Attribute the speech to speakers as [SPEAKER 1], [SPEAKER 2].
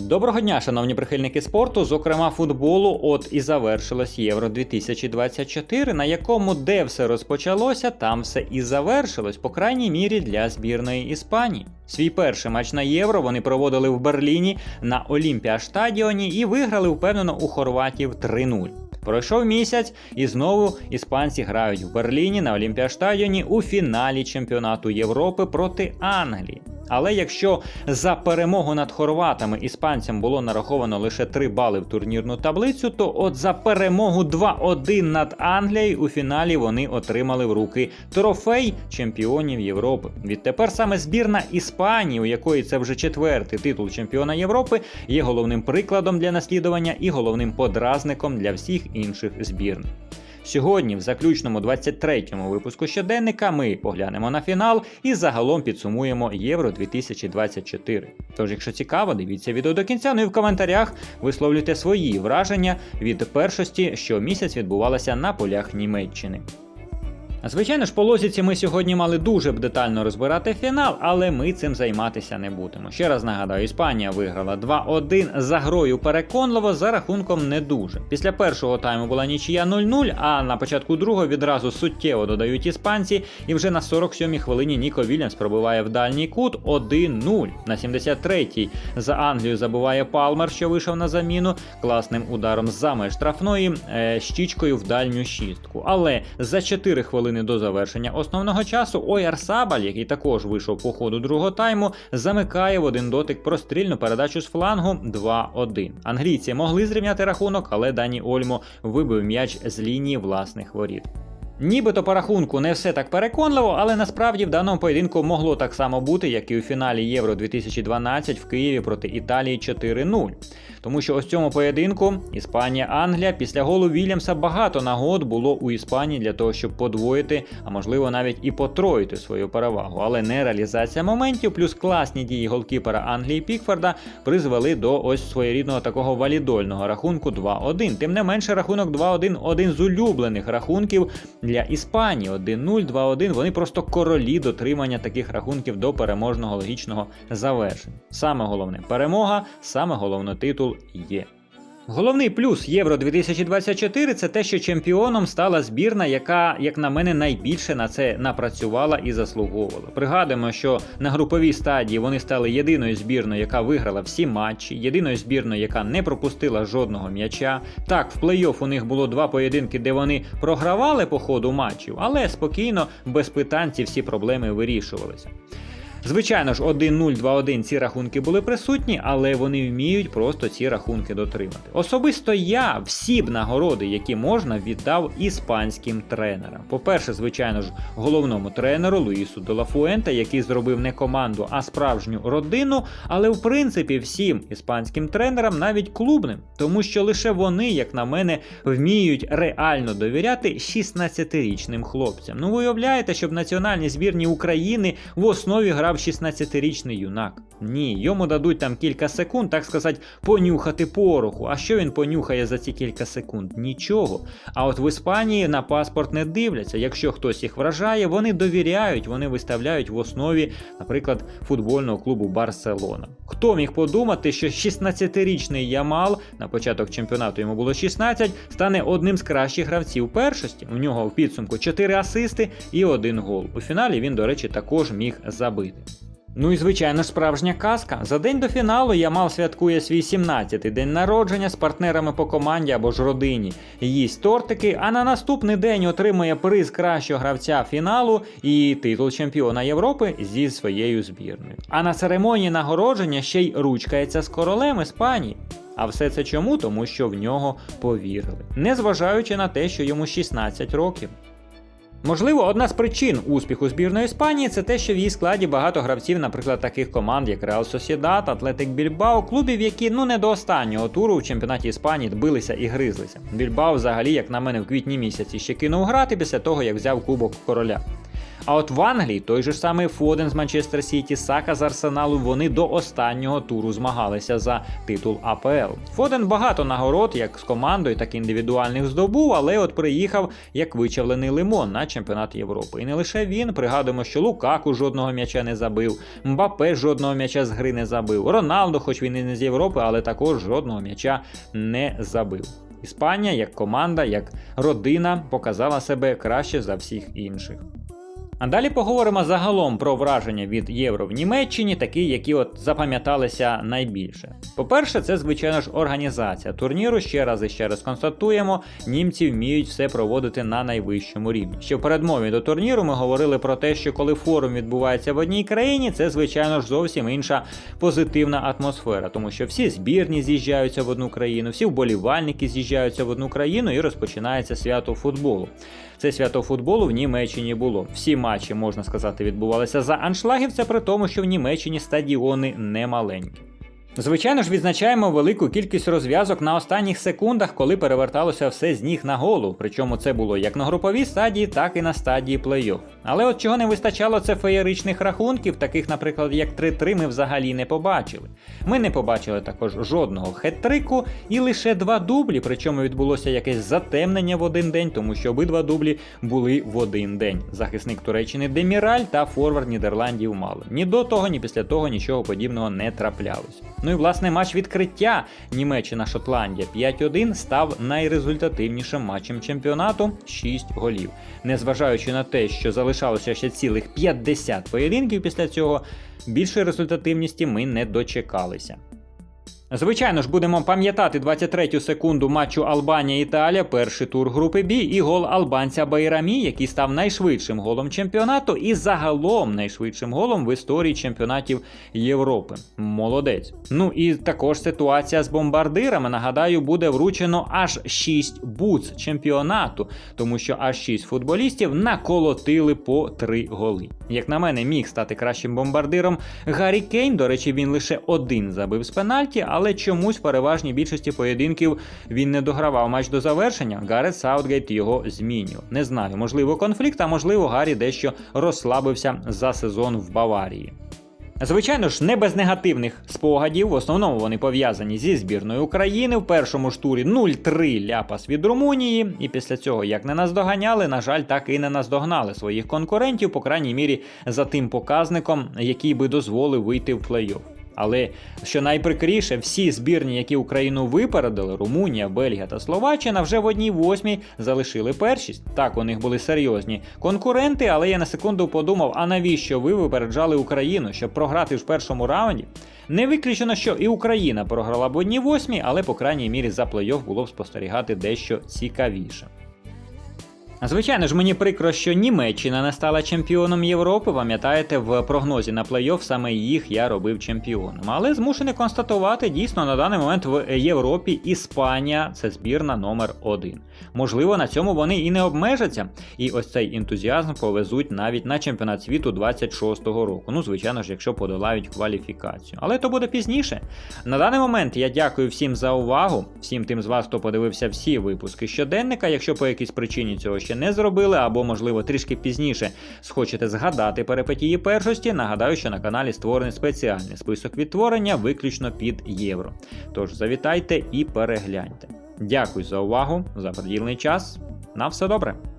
[SPEAKER 1] Доброго дня, шановні прихильники спорту, зокрема футболу. От і завершилось Євро 2024, на якому де все розпочалося, там все і завершилось, по крайній мірі для збірної Іспанії. Свій перший матч на євро вони проводили в Берліні на Олімпіа стадіоні і виграли впевнено у хорватів 3-0. Пройшов місяць, і знову іспанці грають в Берліні на Олімпіаштадіоні у фіналі чемпіонату Європи проти Англії. Але якщо за перемогу над хорватами іспанцям було нараховано лише 3 бали в турнірну таблицю, то от за перемогу 2-1 над Англією у фіналі вони отримали в руки трофей чемпіонів Європи. Відтепер саме збірна Іспанії, у якої це вже четвертий титул чемпіона Європи, є головним прикладом для наслідування і головним подразником для всіх інших збірних. Сьогодні, в заключному 23-му випуску щоденника, ми поглянемо на фінал і загалом підсумуємо Євро 2024. Тож, якщо цікаво, дивіться відео до кінця. Ну і в коментарях висловлюйте свої враження від першості, що місяць відбувалася на полях Німеччини. Звичайно ж, по лозіці ми сьогодні мали дуже б детально розбирати фінал, але ми цим займатися не будемо. Ще раз нагадаю, Іспанія виграла 2-1 за грою переконливо за рахунком не дуже. Після першого тайму була нічия 0-0, а на початку другого відразу суттєво додають іспанці, і вже на 47-й хвилині Ніко Вільямс пробиває в дальній кут 1-0. На 73-й за Англію забуває Палмер, що вийшов на заміну класним ударом з меж штрафної е, щічкою в дальню шістку. Але за 4 хвилини до завершення основного часу Ойар Сабаль, який також вийшов по ходу другого тайму, замикає в один дотик прострільну передачу з флангу 2-1. Англійці могли зрівняти рахунок, але Дані Ольмо вибив м'яч з лінії власних воріт. Нібито по рахунку не все так переконливо, але насправді в даному поєдинку могло так само бути, як і у фіналі Євро 2012 в Києві проти Італії 4-0. Тому що ось цьому поєдинку Іспанія-Англія після голу Вільямса багато нагод було у Іспанії для того, щоб подвоїти, а можливо навіть і потроїти свою перевагу. Але не реалізація моментів, плюс класні дії голкіпера Англії Пікфорда призвели до ось своєрідного такого валідольного рахунку 2-1. Тим не менше, рахунок 2-1 один з улюблених рахунків для Іспанії 1-0, 2-1. Вони просто королі дотримання таких рахунків до переможного логічного завершення. Саме головне перемога, саме головне титул є. Головний плюс Євро 2024 це те, що чемпіоном стала збірна, яка, як на мене, найбільше на це напрацювала і заслуговувала. Пригадуємо, що на груповій стадії вони стали єдиною збірною, яка виграла всі матчі, єдиною збірною, яка не пропустила жодного м'яча. Так, в плей-офф у них було два поєдинки, де вони програвали по ходу матчів, але спокійно, без питань ці всі проблеми вирішувалися. Звичайно ж, 1-0, 2-1 ці рахунки були присутні, але вони вміють просто ці рахунки дотримати. Особисто я всі б нагороди, які можна, віддав іспанським тренерам. По-перше, звичайно ж, головному тренеру Луїсу Делафуенте, який зробив не команду, а справжню родину. Але в принципі всім іспанським тренерам, навіть клубним, тому що лише вони, як на мене, вміють реально довіряти 16-річним хлопцям. Ну, ви уявляєте, щоб національні збірні України в основі грав 16-річний юнак. Ні, йому дадуть там кілька секунд, так сказати, понюхати пороху. А що він понюхає за ці кілька секунд? Нічого. А от в Іспанії на паспорт не дивляться. Якщо хтось їх вражає, вони довіряють, вони виставляють в основі, наприклад, футбольного клубу Барселона. Хто міг подумати, що 16-річний Ямал на початок чемпіонату йому було 16, стане одним з кращих гравців першості. У нього в підсумку 4 асисти і 1 гол. У фіналі він, до речі, також міг забити. Ну і звичайно ж справжня казка. За день до фіналу Ямал святкує свій 17-й день народження з партнерами по команді або ж родині. Їсть тортики, а на наступний день отримує приз кращого гравця фіналу і титул чемпіона Європи зі своєю збірною. А на церемонії нагородження ще й ручкається з королем Іспанії. А все це чому? Тому що в нього повірили, незважаючи на те, що йому 16 років. Можливо, одна з причин успіху збірної Іспанії це те, що в її складі багато гравців, наприклад, таких команд, як Реал Сосідат, Атлетик Більбао, клубів, які ну не до останнього туру в чемпіонаті Іспанії билися і гризлися. Більбао, взагалі, як на мене, в квітні місяці ще кинув грати після того, як взяв кубок короля. А от в Англії той же самий Фоден з Манчестер Сіті, Сака з Арсеналу, вони до останнього туру змагалися за титул АПЛ. Фоден багато нагород, як з командою, так і індивідуальних здобув, але от приїхав як вичавлений лимон на чемпіонат Європи. І не лише він, пригадуємо, що Лукаку жодного м'яча не забив, Мбапе жодного м'яча з гри не забив. Роналдо, хоч він і не з Європи, але також жодного м'яча не забив. Іспанія як команда, як родина показала себе краще за всіх інших. А далі поговоримо загалом про враження від євро в Німеччині, такі, які от запам'яталися найбільше. По-перше, це звичайно ж організація турніру. Ще раз і ще раз констатуємо, німці вміють все проводити на найвищому рівні. Ще в передмові до турніру ми говорили про те, що коли форум відбувається в одній країні, це звичайно ж зовсім інша позитивна атмосфера, тому що всі збірні з'їжджаються в одну країну, всі вболівальники з'їжджаються в одну країну і розпочинається свято футболу. Це свято футболу в Німеччині було. Всі матчі, можна сказати, відбувалися за аншлагів, це при тому, що в Німеччині стадіони не маленькі. Звичайно ж, відзначаємо велику кількість розв'язок на останніх секундах, коли переверталося все з ніг на голову. Причому це було як на груповій стадії, так і на стадії плей-офф. Але от чого не вистачало, це феєричних рахунків, таких, наприклад, як 3-3 ми взагалі не побачили. Ми не побачили також жодного хет-трику і лише два дублі, причому відбулося якесь затемнення в один день, тому що обидва дублі були в один день. Захисник Туреччини Деміраль та форвард Нідерландів мали. Ні до того, ні після того нічого подібного не траплялось. Ну і власне матч відкриття Німеччина-Шотландія 5-1 став найрезультативнішим матчем чемпіонату 6 голів. Незважаючи на те, що залишалося ще цілих 50 поєдинків після цього, більшої результативності ми не дочекалися. Звичайно ж, будемо пам'ятати 23-ю секунду матчу Албанія-Італія, перший тур групи Бі, і гол албанця Байрамі, який став найшвидшим голом чемпіонату і загалом найшвидшим голом в історії чемпіонатів Європи. Молодець. Ну і також ситуація з бомбардирами. Нагадаю, буде вручено аж 6 буц чемпіонату, тому що аж 6 футболістів наколотили по 3 голи. Як на мене, міг стати кращим бомбардиром Гаррі Кейн. До речі, він лише один забив з пенальті, але чомусь в переважній більшості поєдинків він не догравав матч до завершення. Гарет Саутгейт його змінював. Не знаю, можливо, конфлікт, а можливо, Гаррі дещо розслабився за сезон в Баварії. Звичайно ж, не без негативних спогадів. В основному вони пов'язані зі збірною України. В першому ж турі 0-3 ляпас від Румунії. І після цього, як не наздоганяли, на жаль, так і не наздогнали своїх конкурентів, по крайній мірі, за тим показником, який би дозволив вийти в плей-офф. Але що найприкріше, всі збірні, які Україну випередили, Румунія, Бельгія та Словаччина, вже в одній восьмій залишили першість. Так, у них були серйозні конкуренти, але я на секунду подумав: а навіщо ви випереджали Україну, щоб програти в першому раунді? Не виключено, що і Україна програла б одній восьмій, але по крайній мірі за плей-офф було б спостерігати дещо цікавіше. Звичайно ж, мені прикро, що Німеччина не стала чемпіоном Європи. Пам'ятаєте, в прогнозі на плей-офф саме їх я робив чемпіоном. Але змушений констатувати, дійсно на даний момент в Європі Іспанія це збірна номер один. Можливо, на цьому вони і не обмежаться. І ось цей ентузіазм повезуть навіть на чемпіонат світу 26-го року. Ну, звичайно ж, якщо подолають кваліфікацію. Але то буде пізніше. На даний момент я дякую всім за увагу, всім тим з вас, хто подивився всі випуски щоденника. Якщо по якійсь причині цього ще не зробили, або, можливо, трішки пізніше схочете згадати перипетії першості, нагадаю, що на каналі створений спеціальний список відтворення виключно під євро. Тож завітайте і перегляньте. Дякую за увагу, за приділений час. На все добре!